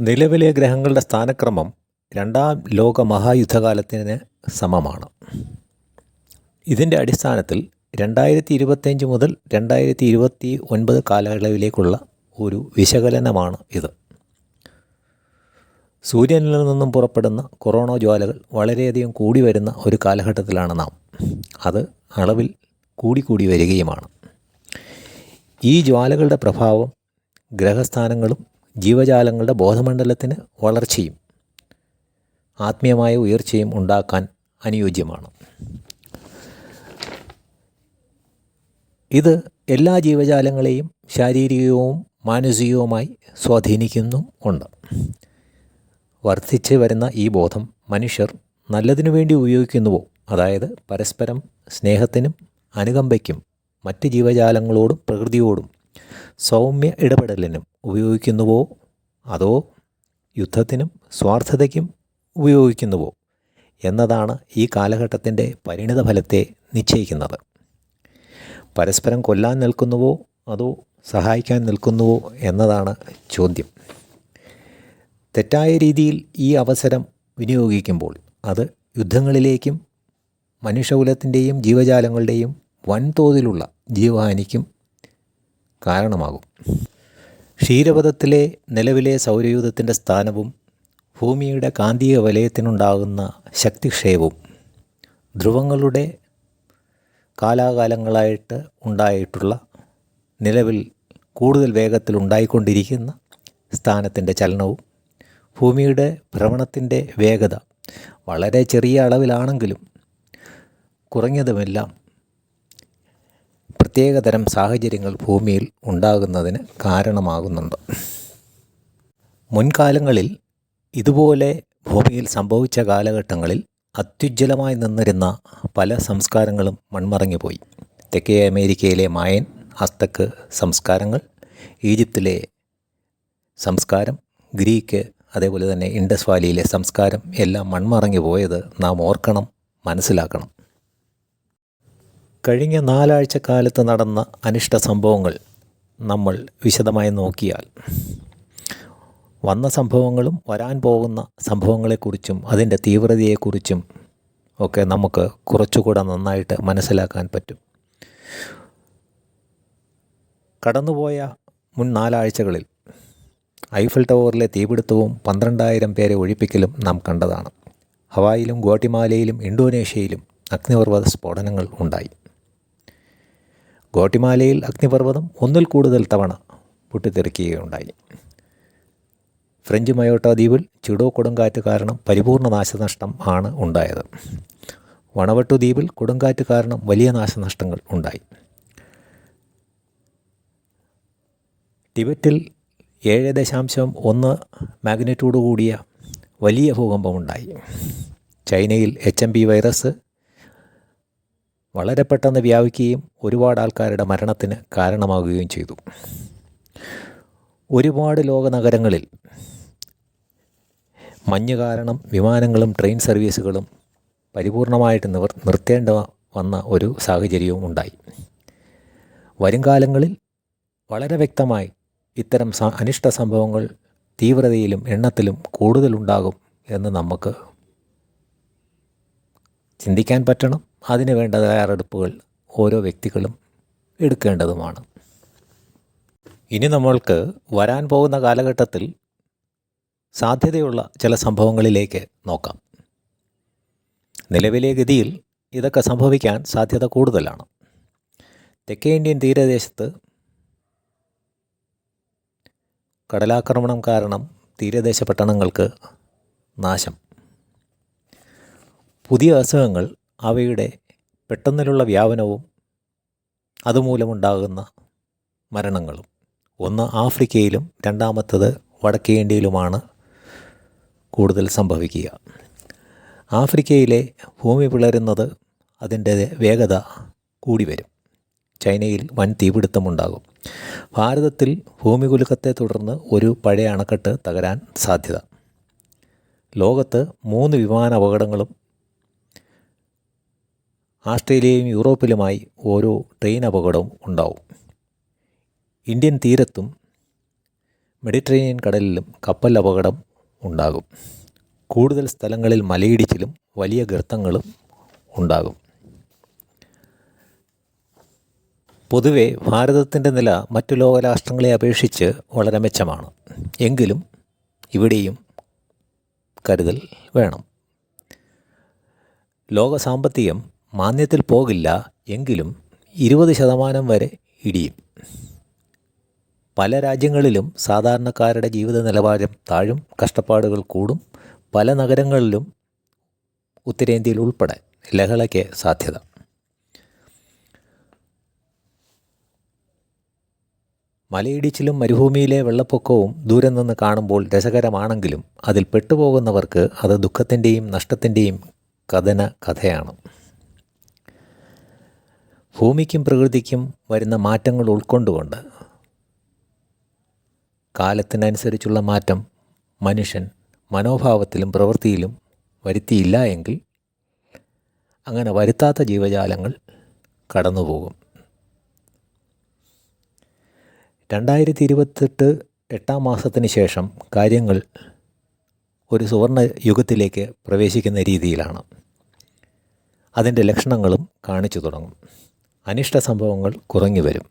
നിലവിലെ ഗ്രഹങ്ങളുടെ സ്ഥാനക്രമം രണ്ടാം ലോക മഹായുദ്ധകാലത്തിന് സമമാണ്. ഇതിന്റെ അടിസ്ഥാനത്തിൽ രണ്ടായിരത്തി ഇരുപത്തഞ്ച് മുതൽ രണ്ടായിരത്തി ഇരുപത്തി ഒൻപത് കാലയളവിലേക്കുള്ള ഒരു വിശകലനമാണ് ഇത്. സൂര്യനിൽ നിന്നും പുറപ്പെടുന്ന കൊറോണ ജ്വാലകൾ വളരെയധികം കൂടി വരുന്ന ഒരു കാലഘട്ടത്തിലാണ് നാം. അത് അളവിൽ കൂടിക്കൂടി വരികയുമാണ്. ഈ ജ്വാലകളുടെ പ്രഭാവം ഗ്രഹസ്ഥാനങ്ങളും ജീവജാലങ്ങളുടെ ബോധമണ്ഡലത്തിന് വളർച്ചയും ആത്മീയമായ ഉയർച്ചയും ഉണ്ടാക്കാൻ അനുയോജ്യമാണ്. ഇത് എല്ലാ ജീവജാലങ്ങളെയും ശാരീരികവും മാനസികവുമായി സ്വാധീനിക്കുന്നും ഉണ്ട്. വർദ്ധിച്ച് വരുന്ന ഈ ബോധം മനുഷ്യർ നല്ലതിനു വേണ്ടി ഉപയോഗിക്കുന്നുവോ? അതായത് പരസ്പരം സ്നേഹത്തിനും അനുകമ്പയ്ക്കും മറ്റ് ജീവജാലങ്ങളോടും പ്രകൃതിയോടും സൗമ്യ ഇടപെടലിനും ഉപയോഗിക്കുന്നുവോ? അതോ യുദ്ധത്തിനും സ്വാർത്ഥതയ്ക്കും ഉപയോഗിക്കുന്നുവോ? എന്നതാണ് ഈ കാലഘട്ടത്തിന്റെ പരിണിത ഫലത്തെ നിശ്ചയിക്കുന്നത്. പരസ്പരം കൊല്ലാൻ നിൽക്കുന്നുവോ? അതോ സഹായിക്കാൻ നിൽക്കുന്നുവോ? എന്നതാണ് ചോദ്യം. തെറ്റായ രീതിയിൽ ഈ അവസരം വിനിയോഗിക്കുമ്പോൾ അത് യുദ്ധങ്ങളിലേക്കും മനുഷ്യകുലത്തിന്റെയും ജീവജാലങ്ങളുടെയും വൻതോതിലുള്ള ജീവഹാനിക്കും കാരണമാകും. ക്ഷീരപഥത്തിലെ നിലവിലെ സൗരയൂഥത്തിന്റെ സ്ഥാനവും ഭൂമിയുടെ കാന്തിക വലയത്തിനുണ്ടാകുന്ന ശക്തിക്ഷയവും ധ്രുവങ്ങളുടെ കാലാകാലങ്ങളായിട്ട് ഉണ്ടായിട്ടുള്ള നിലവിൽ കൂടുതൽ വേഗത്തിൽ ഉണ്ടായിക്കൊണ്ടിരിക്കുന്ന സ്ഥാനത്തിന്റെ ചലനവും ഭൂമിയുടെ ഭ്രമണത്തിന്റെ വേഗത വളരെ ചെറിയ അളവിലാണെങ്കിലും കുറഞ്ഞതുമെല്ലാം പ്രത്യേകതരം സാഹചര്യങ്ങൾ ഭൂമിയിൽ ഉണ്ടാകുന്നതിന് കാരണമാകുന്നുണ്ട്. മുൻകാലങ്ങളിൽ ഇതുപോലെ ഭൂമിയിൽ സംഭവിച്ച കാലഘട്ടങ്ങളിൽ അത്യുജ്വലമായി നിന്നിരുന്ന പല സംസ്കാരങ്ങളും മൺമറഞ്ഞുപോയി. തെക്കേ അമേരിക്കയിലെ മായൻ അസ്തക്ക് സംസ്കാരങ്ങൾ ഈജിപ്തിലെ സംസ്കാരം ഗ്രീക്ക് അതേപോലെ തന്നെ ഇൻഡസ് വാലിയിലെ സംസ്കാരം എല്ലാം മൺമറഞ്ഞു പോയത് നാം ഓർക്കണം മനസ്സിലാക്കണം. കഴിഞ്ഞ നാലാഴ്ച കാലത്ത് നടന്ന അനിഷ്ട സംഭവങ്ങൾ നമ്മൾ വിശദമായി നോക്കിയാൽ വന്ന സംഭവങ്ങളും വരാൻ പോകുന്ന സംഭവങ്ങളെക്കുറിച്ചും അതിന്റെ തീവ്രതയെക്കുറിച്ചും ഒക്കെ നമുക്ക് കുറച്ചുകൂടെ നന്നായിട്ട് മനസ്സിലാക്കാൻ പറ്റും. കടന്നുപോയ മുൻ നാലാഴ്ചകളിൽ ഐഫൽ ടവറിലെ തീപിടുത്തവും പന്ത്രണ്ടായിരം പേരെ ഒഴിപ്പിക്കലും നാം കണ്ടതാണ്. ഹവായിലും ഗോട്ടിമാലയിലും ഇന്തോനേഷ്യയിലും അഗ്നിപർവത സ്ഫോടനങ്ങൾ ഉണ്ടായി. ഗോട്ടിമാലയിൽ അഗ്നിപർവതം ഒന്നിൽ കൂടുതൽ തവണ പൊട്ടിത്തെറിക്കുകയുണ്ടായി. ഫ്രഞ്ച് മയോട്ട ദ്വീപിൽ ചിടോ കൊടുങ്കാറ്റ് കാരണം പരിപൂർണ നാശനഷ്ടം ആണ് ഉണ്ടായത്. വണവട്ടു ദ്വീപിൽ കൊടുങ്കാറ്റ് കാരണം വലിയ നാശനഷ്ടങ്ങൾ ഉണ്ടായി. ടിബറ്റിൽ ഏഴ് ദശാംശം ഒന്ന് മാഗ്നിറ്റ്യൂഡ് കൂടിയ വലിയ ഭൂകമ്പമുണ്ടായി. ചൈനയിൽ എച്ച് എം പി വൈറസ് വളരെ പെട്ടെന്ന് വ്യാപിക്കുകയും ഒരുപാട് ആൾക്കാരുടെ മരണത്തിന് കാരണമാകുകയും ചെയ്തു. ഒരുപാട് ലോക നഗരങ്ങളിൽ മഞ്ഞ് കാരണം വിമാനങ്ങളും ട്രെയിൻ സർവീസുകളും പരിപൂർണമായിട്ട് നിവർ നിർത്തേണ്ട വന്ന ഒരു സാഹചര്യവും ഉണ്ടായി. വരും കാലങ്ങളിൽ വളരെ വ്യക്തമായി ഇത്തരം അനിഷ്ട സംഭവങ്ങൾ തീവ്രതയിലും എണ്ണത്തിലും കൂടുതലുണ്ടാകും എന്ന് നമുക്ക് ചിന്തിക്കാൻ പറ്റണം. അതിന് വേണ്ട തയ്യാറെടുപ്പുകൾ ഓരോ വ്യക്തികളും എടുക്കേണ്ടതുമാണ്. ഇനി നമ്മൾക്ക് വരാൻ പോകുന്ന കാലഘട്ടത്തിൽ സാധ്യതയുള്ള ചില സംഭവങ്ങളിലേക്ക് നോക്കാം. നിലവിലെ ഗതിയിൽ ഇതൊക്കെ സംഭവിക്കാൻ സാധ്യത കൂടുതലാണ്. തെക്കേ ഇന്ത്യൻ തീരദേശത്ത് കടലാക്രമണം കാരണം തീരദേശ പട്ടണങ്ങൾക്ക് നാശം. പുതിയ അസുഖങ്ങൾ അവയുടെ പെട്ടെന്നുള്ള വ്യാപനവും അതുമൂലമുണ്ടാകുന്ന മരണങ്ങളും. ഒന്ന് ആഫ്രിക്കയിലും രണ്ടാമത്തത് വടക്കേ ഇന്ത്യയിലുമാണ് കൂടുതൽ സംഭവിക്കുക. ആഫ്രിക്കയിലെ ഭൂമി പിളരുന്നത് അതിന്റെ വേഗത കൂടി വരും. ചൈനയിൽ വൻ തീപിടുത്തമുണ്ടാകും. ഭാരതത്തിൽ ഭൂമി കുലുക്കത്തെ തുടർന്ന് ഒരു പഴയ അണക്കെട്ട് തകരാൻ സാധ്യത. ലോകത്ത് മൂന്ന് വിമാന അപകടങ്ങളും ആസ്ട്രേലിയയും യൂറോപ്പിലുമായി ഓരോ ട്രെയിൻ അപകടവും ഉണ്ടാവും. ഇന്ത്യൻ തീരത്തും മെഡിറ്ററേനിയൻ കടലിലും കപ്പൽ അപകടം ഉണ്ടാകും. കൂടുതൽ സ്ഥലങ്ങളിൽ മലയിടിച്ചിലും വലിയ ഗർത്തങ്ങളും ഉണ്ടാകും. പൊതുവെ ഭാരതത്തിന്റെ നില മറ്റു ലോകരാഷ്ട്രങ്ങളെ അപേക്ഷിച്ച് വളരെ മെച്ചമാണ്. എങ്കിലും ഇവിടെയും കരുതൽ വേണം. ലോക സാമ്പത്തികം മാന്യത്തിൽ പോകില്ല എങ്കിലും ഇരുപത് ശതമാനം വരെ ഇടിയും. പല രാജ്യങ്ങളിലും സാധാരണക്കാരുടെ ജീവിത നിലവാരം താഴും കഷ്ടപ്പാടുകൾ കൂടും. പല നഗരങ്ങളിലും ഉത്തരേന്ത്യയിൽ ഉൾപ്പെടെ ലഹളയ്ക്ക് സാധ്യത. മലയിടിച്ചിലും മരുഭൂമിയിലെ വെള്ളപ്പൊക്കവും ദൂരെ നിന്ന് കാണുമ്പോൾ രസകരമാണെങ്കിലും അതിൽ പെട്ടുപോകുന്നവർക്ക് അത് ദുഃഖത്തിന്റെയും നഷ്ടത്തിന്റെയും കഥന കഥയാണ്. ഭൂമിക്കും പ്രകൃതിക്കും വരുന്ന മാറ്റങ്ങൾ ഉൾക്കൊണ്ടുകൊണ്ട് കാലത്തിനനുസരിച്ചുള്ള മാറ്റം മനുഷ്യൻ മനോഭാവത്തിലും പ്രവൃത്തിയിലും വരുത്തിയില്ല എങ്കിൽ അങ്ങനെ വരുത്താത്ത ജീവജാലങ്ങൾ കടന്നുപോകും. രണ്ടായിരത്തി ഇരുപത്തെട്ട് എട്ടാം മാസത്തിന് ശേഷം കാര്യങ്ങൾ ഒരു സുവർണ യുഗത്തിലേക്ക് പ്രവേശിക്കുന്ന രീതിയിലാണ്. അതിന്റെ ലക്ഷണങ്ങളും കാണിച്ചു തുടങ്ങും. അനിഷ്ട സംഭവങ്ങൾ കുറഞ്ഞു വരും.